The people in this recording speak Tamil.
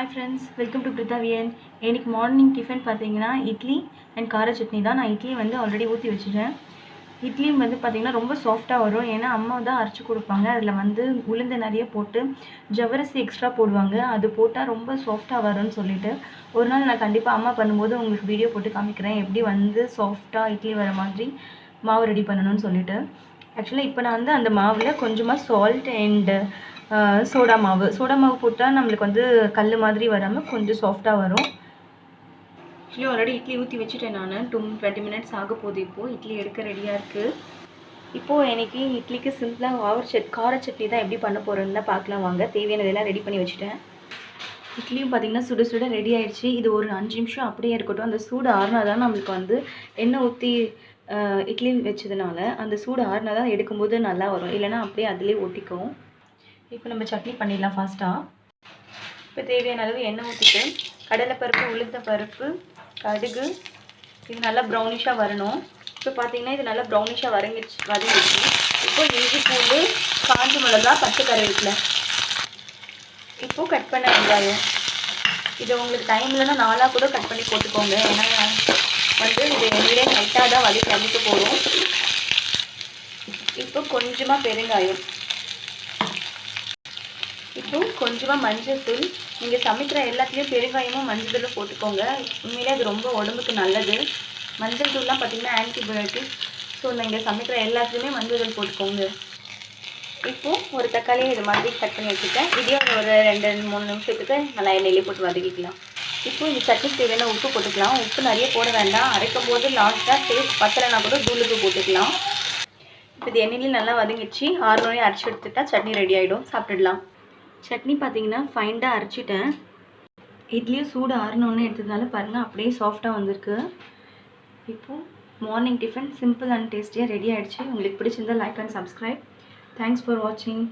ஹாய் ஃப்ரெண்ட்ஸ் வெல்கம் டு கிருத்தாவியன் இன்னைக்கு மார்னிங் டிஃபன் பார்த்தீங்கன்னா இட்லி அண்ட் கார சட்னி தான். நான் இட்லி வந்து ஆல்ரெடி ஊற்றி வச்சுட்டேன். இட்லியும் வந்து பார்த்தீங்கன்னா ரொம்ப சாஃப்டாக வரும். ஏன்னா அம்மா தான் அரைச்சி கொடுப்பாங்க. அதில் வந்து உளுந்து நிறைய போட்டு ஜவரசி எக்ஸ்ட்ரா போடுவாங்க. அது போட்டால் ரொம்ப சாஃப்டாக வரும்னு சொல்லிட்டு. ஒரு நாள் நான் கண்டிப்பாக அம்மா பண்ணும்போது உங்களுக்கு வீடியோ போட்டு காமிக்கிறேன். எப்படி வந்து சாஃப்டாக இட்லி வர மாதிரி மாவு ரெடி பண்ணணும்னு சொல்லிட்டு. ஆக்சுவலாக இப்போ நான் வந்து அந்த மாவில் கொஞ்சமாக சால்ட் அண்டு சோடா மாவு. சோடா மாவு போட்டால் நம்மளுக்கு வந்து கல் மாதிரி வராமல் கொஞ்சம் சாஃப்டாக வரும். ஆக்சுவலி ஆல்ரெடி இட்லி ஊற்றி வச்சுட்டேன் நான். டூ டுவெண்ட்டி மினிட்ஸ் ஆக போகுது இப்போது இட்லி எடுக்க ரெடியாக இருக்குது இப்போது எனக்கு இட்லிக்கு சிம்பிளாக கார சட் கார சட்னி தான் எப்படி பண்ண போகிறேன்னு தான் பார்க்கலாம் வாங்க. தேவையானதெல்லாம் ரெடி பண்ணி வச்சுட்டேன். இட்லியும் பார்த்திங்கன்னா சுட சுட ரெடி ஆயிடுச்சு. இது ஒரு அஞ்சு நிமிஷம் அப்படியே இருக்கட்டும். அந்த சூடு ஆறுனா தான் நம்மளுக்கு வந்து எண்ணெய் ஊற்றி இட்லி வச்சதுனால அந்த சூடு ஆறுனா தான் எடுக்கும்போது நல்லா வரும். இல்லைனா அப்படியே அதிலே ஒட்டிக்கும். இப்போ நம்ம சட்னி பண்ணிடலாம் ஃபாஸ்ட்டாக இப்போ தேவையான அளவு எண்ணெய் ஊற்றிட்டு கடலைப்பருப்பு உளுந்த பருப்பு கடுகு இது நல்லா ப்ரௌனிஷாக வரணும். இப்போ பார்த்தீங்கன்னா இது நல்லா ப்ரௌனிஷாக வரங்கிடுச்சு வதங்கிடுச்சு இப்போ இஞ்சி பூண்டு காஞ்ச மிளகா பச்சை கருவேப்பிலை. இப்போ கட் பண்ண வெங்காயம். இது உங்களுக்கு டைம் இல்லைன்னா நாளாக கூட கட் பண்ணி போட்டுக்கோங்க. ஏன்னா வந்து இது எண்ணெயிலே லைட்டாக தான் வதக்கி வதக்க போகிறோம் இப்போ கொஞ்சமாக பெருங்காயம். இப்போ கொஞ்சமாக மஞ்சள் தூள். நீங்கள் சமைக்கிற எல்லாத்துலேயும் பெருங்காயமும் மஞ்சள் தூளும் போட்டுக்கோங்க. உண்மையிலே அது ரொம்ப உடம்புக்கு நல்லது. மஞ்சள் தூள்லாம் பார்த்திங்கன்னா ஆன்டிபயோட்டிக் ஸோ நீங்கள் சமைக்கிற எல்லாத்துலேயுமே மஞ்சள் தூள் போட்டுக்கோங்க. இப்போது ஒரு தக்காளியை இது மாதிரி கட் பண்ணி வச்சுட்டேன். இதையும் ஒரு ரெண்டு மூணு நிமிஷத்துக்கு நல்லா எண்ணெயிலே போட்டு வதக்கிக்கலாம். இப்போ இந்த சட்னி தேவையான உப்பு போட்டுக்கலாம். உப்பு நிறைய போட வேண்டாம். அரைக்கும் போது லாஸ்ட்டாக டேஸ்ட் பத்தலைனா கூட தூளுக்கு போட்டுக்கலாம். இப்போ இது எண்ணெயிலையும் நல்லா வதங்கிச்சு ஆறு மணி அரைச்சி எடுத்துட்டா சட்னி ரெடி ஆகிடும் சாப்பிட்டுடலாம். சட்னி பார்த்தீங்கன்னா ஃபைண்டாக அரைச்சிட்டேன். இட்லியும் சூடு ஆறினோன்னு எடுத்ததுனால பாருங்கள் அப்படியே சாஃப்டாக வந்திருக்கு. இப்போது மார்னிங் டிஃபன் சிம்பிள் அண்ட் டேஸ்டியாக ரெடி ஆகிடுச்சு உங்களுக்கு பிடிச்சிருந்தா like and subscribe thanks for வாட்சிங்